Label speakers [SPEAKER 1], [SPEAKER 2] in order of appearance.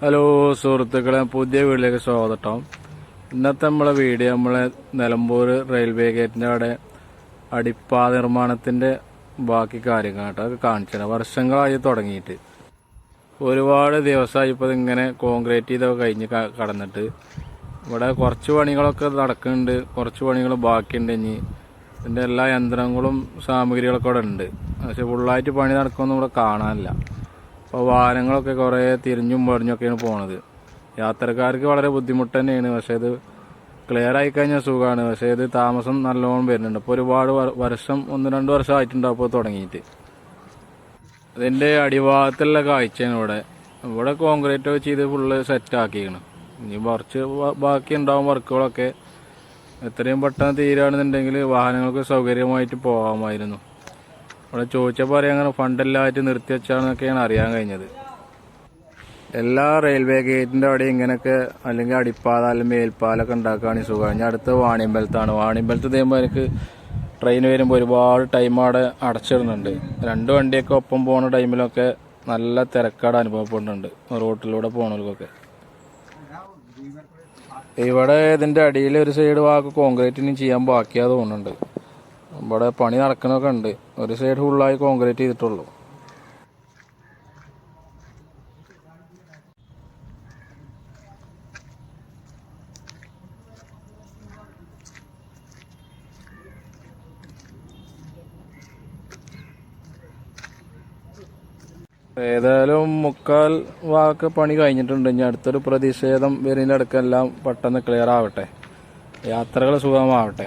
[SPEAKER 1] Hello സുഹൃത്തുക്കളെ പുതിയ വീട്ടിലേക്ക് സ്വാഗതം. ഇന്നത്തെ നമ്മളെ വീഡിയോ നമ്മളെ നിലമ്പൂർ റെയിൽവേ ഗേറ്റിന്റെ അവിടെ അടിപ്പാത നിർമ്മാണത്തിന്റെ ബാക്കി കാര്യങ്ങൾ കേട്ടോ. അതൊക്കെ കാണിച്ചാണ് വർഷങ്ങളായി തുടങ്ങിയിട്ട്. ഒരുപാട് ദിവസമായി ഇപ്പോൾ ഇങ്ങനെ കോൺക്രീറ്റ് ചെയ്തൊക്കെ കഴിഞ്ഞ് കടന്നിട്ട്. ഇവിടെ കുറച്ച് പണികളൊക്കെ നടക്കുന്നുണ്ട്. കുറച്ച് പണികൾ ബാക്കിയുണ്ട് ഇനി. ഇതിന്റെ എല്ലാ യന്ത്രങ്ങളും സാമഗ്രികളൊക്കെ ഇവിടെ ഉണ്ട്. പക്ഷെ ഫുള്ളായിട്ട് പണി നടക്കുമെന്ന് ഇവിടെ കാണാനില്ല. അപ്പോൾ വാഹനങ്ങളൊക്കെ കുറേ തിരിഞ്ഞും പടിഞ്ഞൊക്കെയാണ് പോണത്. യാത്രക്കാർക്ക് വളരെ ബുദ്ധിമുട്ട് തന്നെയാണ്. പക്ഷേ ഇത് ക്ലിയർ ആയി കഴിഞ്ഞാൽ സുഖമാണ് പക്ഷേ ഇത് താമസം നല്ലോണം വരുന്നുണ്ട്. ഇപ്പോൾ ഒരുപാട് വർഷം ഒന്ന് രണ്ട് വർഷം ആയിട്ടുണ്ടാവും അപ്പോൾ തുടങ്ങിയിട്ട്. അതിന്റെ അടിഭാഗത്തുള്ള കാഴ്ചയാണ് ഇവിടെ. ഇവിടെ കോൺക്രീറ്റ് വെച്ച് ഇത് ഫുള്ള് സെറ്റ് ആക്കിയാണ് ഇനി കുറച്ച് ബാക്കി ഉണ്ടാവും വർക്കുകളൊക്കെ. എത്രയും പെട്ടെന്ന് തീരുകയാണെന്നുണ്ടെങ്കിൽ വാഹനങ്ങൾക്ക് സൗകര്യമായിട്ട് പോകാമായിരുന്നു. ഇവിടെ ചോദിച്ചപ്പോൾ അറിയാം അങ്ങനെ ഫണ്ടെല്ലാമായിട്ട് നിർത്തി വെച്ചാണെന്നൊക്കെയാണ് അറിയാൻ കഴിഞ്ഞത്. എല്ലാ റെയിൽവേ ഗേറ്റിന്റെ അവിടെ ഇങ്ങനെയൊക്കെ അല്ലെങ്കിൽ അടിപ്പാത അല്ലെങ്കിൽ മേൽപ്പാലൊക്കെ ഉണ്ടാക്കുകയാണെങ്കിൽ സുഖം. ഞാൻ അടുത്ത് വാണിയമ്പലത്താണ്. വാണിയമ്പലത്ത് ചെയ്യുമ്പോൾ എനിക്ക് ട്രെയിൻ വരുമ്പോൾ ഒരുപാട് ടൈം അവിടെ അടച്ചിടുന്നുണ്ട്. രണ്ട് വണ്ടിയൊക്കെ ഒപ്പം പോകുന്ന ടൈമിലൊക്കെ നല്ല തിരക്കാട് അനുഭവപ്പെടുന്നുണ്ട് റോട്ടിലൂടെ പോകണവർക്കൊക്കെ ഇവിടെ ഇതിന്റെ അടിയിൽ ഒരു സൈഡ് ഭാഗം കോൺക്രീറ്റിനും ചെയ്യാൻ ബാക്കിയാ തോന്നുന്നുണ്ട്. ഇവിടെ പണി നടക്കണൊക്കെ ഉണ്ട്. ഒരു സൈഡ് ഫുള്ളായി കോൺക്രീറ്റ് ചെയ്തിട്ടുള്ളൂ. ഏതായാലും മുക്കാൽ വാക്ക് പണി കഴിഞ്ഞിട്ടുണ്ട്. ഇനി അടുത്തൊരു പ്രതിഷേധം വരുന്നതിലടക്കെല്ലാം പെട്ടെന്ന് ക്ലിയർ ആവട്ടെ. യാത്രകൾ സുഗമമാവട്ടെ